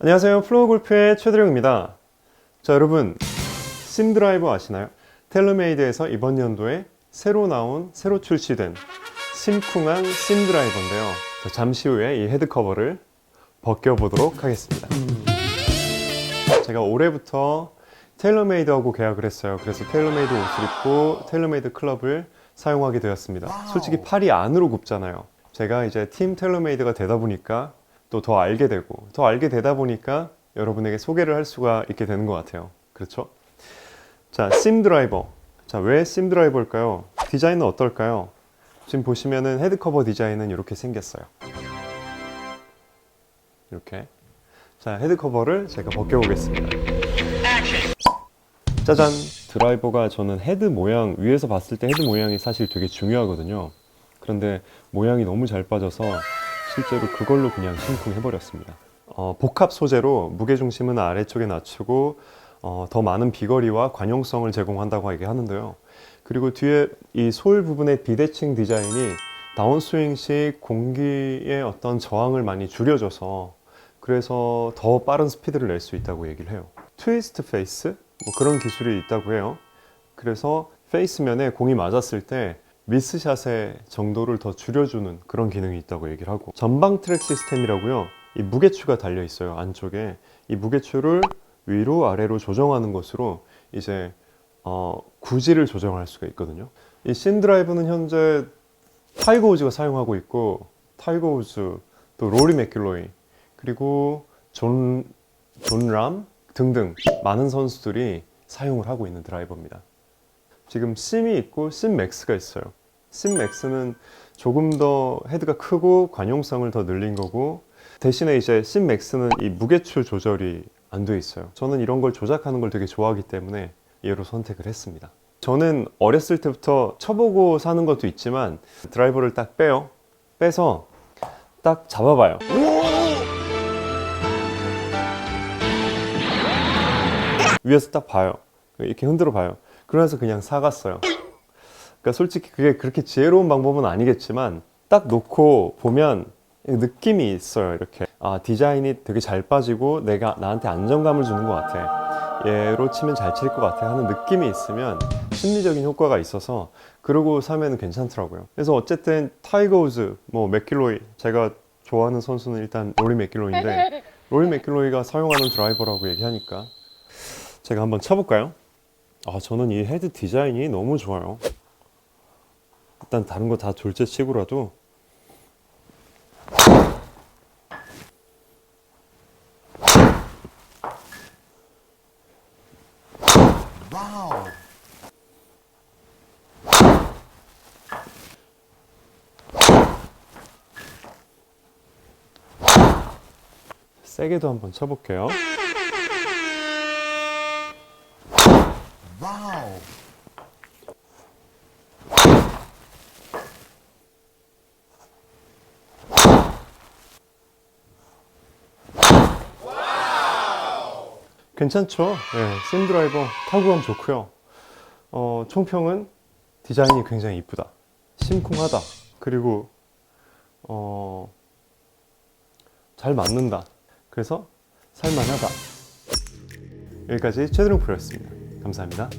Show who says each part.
Speaker 1: 안녕하세요. 플로우골프의 최드령입니다. 자, 여러분, 심드라이버 아시나요? 텔러메이드에서 이번 연도에 새로 나온, 새로 출시된 심쿵한 심드라이버인데요. 자, 잠시 후에 이 헤드 커버를 벗겨보도록 하겠습니다. 제가 올해부터 텔러메이드하고 계약을 했어요. 그래서 텔러메이드 옷을 입고 텔러메이드 클럽을 사용하게 되었습니다. 솔직히 팔이 안으로 굽잖아요. 제가 이제 팀 텔러메이드가 되다 보니까 또 더 알게 되고 더 알게 되다 보니까 여러분에게 소개를 할 수가 있게 되는 것 같아요. 그렇죠? 자, 심 드라이버. 자, 왜 심 드라이버일까요? 디자인은 어떨까요? 지금 보시면은 헤드 커버 디자인은 이렇게 생겼어요. 이렇게. 자, 헤드 커버를 제가 벗겨 보겠습니다. 짜잔! 드라이버가 저는 헤드 모양, 위에서 봤을 때 헤드 모양이 사실 되게 중요하거든요. 그런데 모양이 너무 잘 빠져서 실제로 그걸로 그냥 심쿵해버렸습니다. 어, 복합 소재로 무게중심은 아래쪽에 낮추고 어, 더 많은 비거리와 관용성을 제공한다고 얘기하는데요. 그리고 뒤에 이 솔 부분의 비대칭 디자인이 다운스윙 시 공기의 어떤 저항을 많이 줄여줘서 그래서 더 빠른 스피드를 낼 수 있다고 얘기를 해요. 트위스트 페이스 뭐 그런 기술이 있다고 해요. 그래서 페이스면에 공이 맞았을 때 미스샷의 정도를 더 줄여주는 그런 기능이 있다고 얘기를 하고 전방 트랙 시스템이라고요. 이 무게추가 달려 있어요 안쪽에 이 무게추를 위로 아래로 조정하는 것으로 이제 어, 구질을 조정할 수가 있거든요. 이 신드라이브는 현재 타이거 우즈가 사용하고 있고 타이거 우즈 또 로리 맥길로이 그리고 존, 존 람 등등 많은 선수들이 사용을 하고 있는 드라이버입니다. 지금 심이 있고 심 맥스가 있어요. 심 맥스는 조금 더 헤드가 크고 관용성을 더 늘린 거고 대신에 이제 심 맥스는 이 무게추 조절이 안 돼 있어요. 저는 이런 걸 조작하는 걸 되게 좋아하기 때문에 얘로 선택을 했습니다. 저는 어렸을 때부터 쳐보고 사는 것도 있지만 드라이버를 딱 빼요. 빼서 딱 잡아봐요. 위에서 딱 봐요. 이렇게 흔들어 봐요. 그러면서 그냥 사갔어요. 그러니까 솔직히 그게 그렇게 지혜로운 방법은 아니겠지만 딱 놓고 보면 느낌이 있어요. 이렇게 아 디자인이 되게 잘 빠지고 내가 나한테 안정감을 주는 것 같아. 얘로 치면 잘 칠 것 같아 하는 느낌이 있으면 심리적인 효과가 있어서 그러고 사면 괜찮더라고요. 그래서 어쨌든 타이거 우즈, 뭐 맥킬로이 제가 좋아하는 선수는 일단 로리 맥킬로이인데 로리 맥킬로이가 사용하는 드라이버라고 얘기하니까 제가 한번 쳐볼까요? 아 저는 이 헤드 디자인이 너무 좋아요. 일단 다른 거 다 둘째 치고라도. 세게도 한번 쳐볼게요.
Speaker 2: 와우.
Speaker 1: 괜찮죠? 네, 심 드라이버 타구감 좋고요. 어, 총평은 디자인이 굉장히 이쁘다. 심쿵하다. 그리고 어, 잘 맞는다. 그래서 살만하다. 여기까지 최드롱 프로였습니다. 감사합니다.